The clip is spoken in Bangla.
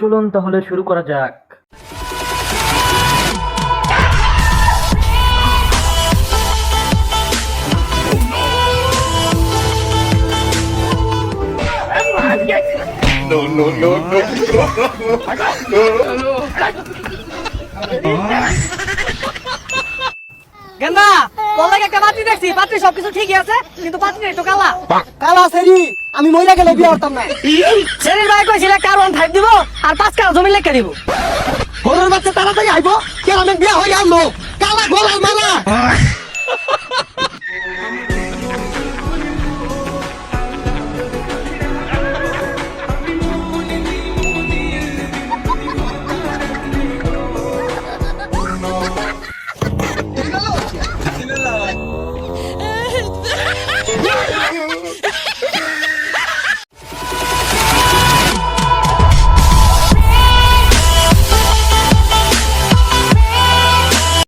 চলুন তাহলে শুরু করা যাক। গেন্দা লাগে একটা পাত্রী দেখছি পাত্রী সবকিছু ঠিকই আছে কিন্তু পাত্রী একটু কালা। কালা সেরি আমি মহিলা গেলে বিয়ে করতাম না। ছেলের ভাই কইছিল কারণ ফাইভ দিব আর পাঁচ কাজ জমি লেখা দিব। ঘরের বাচ্চা তাড়াতাড়ি আইব কেন আমি বিয়ে হয়ে আনলো কালা গোলাল মালা।